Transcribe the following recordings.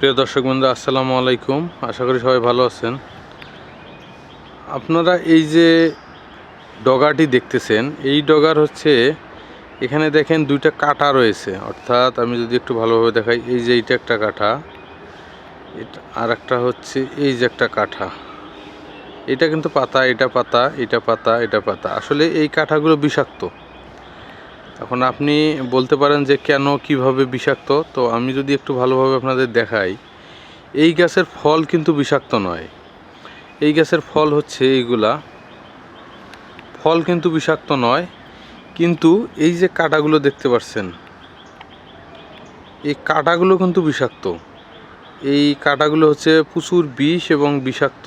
প্রিয় দর্শক বন্ধু, আসসালামু আলাইকুম। আশা করি সবাই ভালো আছেন। আপনারা এই যে ডগাটি দেখতেছেন, এই ডগার হচ্ছে, এখানে দেখেন দুইটা কাটা রয়েছে। অর্থাৎ আমি যদি একটু ভালোভাবে দেখাই, এই যে এইটা একটা কাঠা এটা, আর একটা হচ্ছে এই যে একটা কাঠা এটা কিন্তু পাতা, এটা পাতা এটা পাতা এটা পাতা। আসলে এই কাঠাগুলো বিষাক্ত। এখন আপনি বলতে পারেন যে কেন, কীভাবে বিষাক্ত? তো আমি যদি একটু ভালোভাবে আপনাদের দেখাই, এই গাছের ফল কিন্তু বিষাক্ত নয়। এই গাছের ফল হচ্ছে এইগুলা। ফল কিন্তু বিষাক্ত নয়, কিন্তু এই যে কাঁটাগুলো দেখতে পাচ্ছেন, এই কাঁটাগুলো কিন্তু বিষাক্ত। এই কাঁটাগুলো হচ্ছে প্রচুর বিষ এবং বিষাক্ত।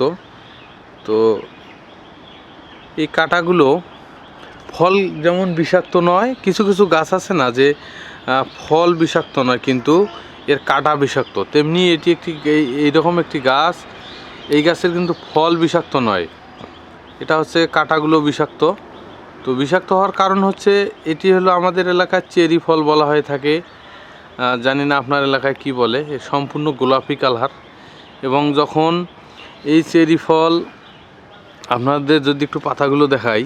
তো এই কাঁটাগুলো ফল যেমন বিষাক্ত নয়, কিছু কিছু গাছ আছে না যে ফল বিষাক্ত নয় কিন্তু এর কাঁটা বিষাক্ত। তেমনি এটি একটি এই, এইরকম একটি গাছ, এই গাছের কিন্তু ফল বিষাক্ত নয়। এটা হচ্ছে কাঁটাগুলো বিষাক্ত। তো বিষাক্ত হওয়ার কারণ হচ্ছে এটি হলো আমাদের এলাকার চেরি ফল বলা হয়ে থাকে। জানি না আপনার এলাকায় কি বলে সম্পূর্ণ গোলাপি কালার। এবং যখন এই চেরি ফল আপনাদের যদি একটু পাতাগুলো দেখাই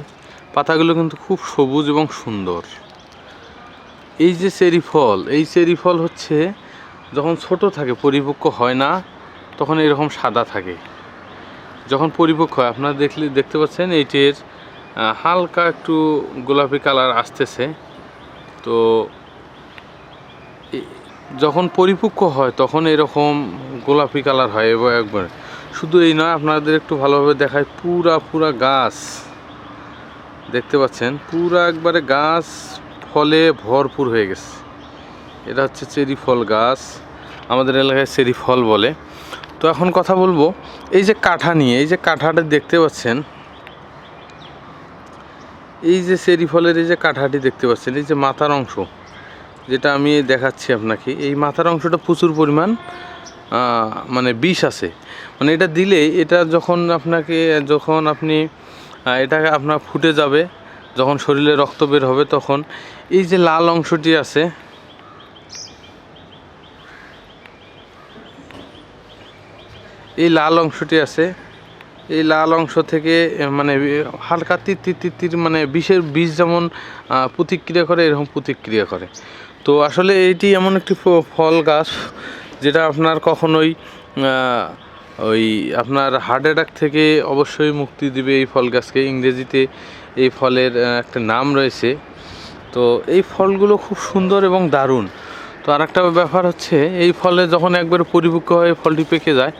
পাতাগুলো কিন্তু খুব সবুজ এবং সুন্দর। এই যে চেরি ফল, এই চেরি ফল হচ্ছে যখন ছোট থাকে, পরিপক্ক হয় না, তখন এরকম সাদা থাকে। যখন পরিপক্ক হয়, আপনারা দেখলে, দেখতে পাচ্ছেন এইটির হালকা একটু গোলাপি কালার আসতেছে। তো যখন পরিপক্ক হয়, তখন এরকম গোলাপি কালার হয় এবং, একবার। শুধু এই নয়, আপনাদের একটু ভালোভাবে দেখায় পুরা পুরা গাছ। দেখতে পাচ্ছেন, পুরো একবারে গাছ ফলে ভরপুর হয়ে গেছে। এটা হচ্ছে চেরি ফল গাছ, আমাদের এলাকায় চেরি ফল বলে। তো এখন কথা বলব, এই যে কাঠা নিয়ে, এই যে কাঠাটা দেখতে পাচ্ছেন, এই যে চেরি ফলের এই যে কাঠাটি দেখতে পাচ্ছেন, এই যে মাথার অংশ, যেটা আমি দেখাচ্ছি আপনাকে, এই মাথার অংশটা প্রচুর পরিমাণ মানে বিষ আছে। মানে এটা দিলে, এটা যখন আপনাকে, যখন আপনি আহ, এটাকে আপনার ফুটে যাবে। যখন শরীরে রক্ত বের হবে তখন। এই যে লাল অংশটি আছে এই লাল অংশটি আছে এই লাল অংশ থেকে মানে হালকা তির তির তির তির মানে বিষের বিষ যেমন প্রতিক্রিয়া করে এরকম প্রতিক্রিয়া করে। তো আসলে এইটি এমন একটি ফল গাছ যেটা আপনার কখনোই ওই আপনার হার্ট অ্যাটাক থেকে অবশ্যই মুক্তি দিবে এই ফল গাছকে। ইংরেজিতে এই ফলের একটা নাম রয়েছে। তো এই ফলগুলো খুব সুন্দর এবং দারুণ। তো আর একটা ব্যাপার হচ্ছে, এই ফলে যখন একবার পরিপক্ক হয়ে ফলটি পেকে যায়,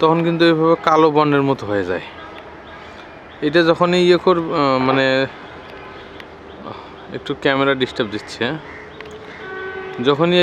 তখন কিন্তু এইভাবে কালো বর্ণের মতো হয়ে যায়। এটা যখনই ইয়ে কর মানে একটু ক্যামেরা ডিস্টার্ব দিচ্ছে হ্যাঁ? যখনই এই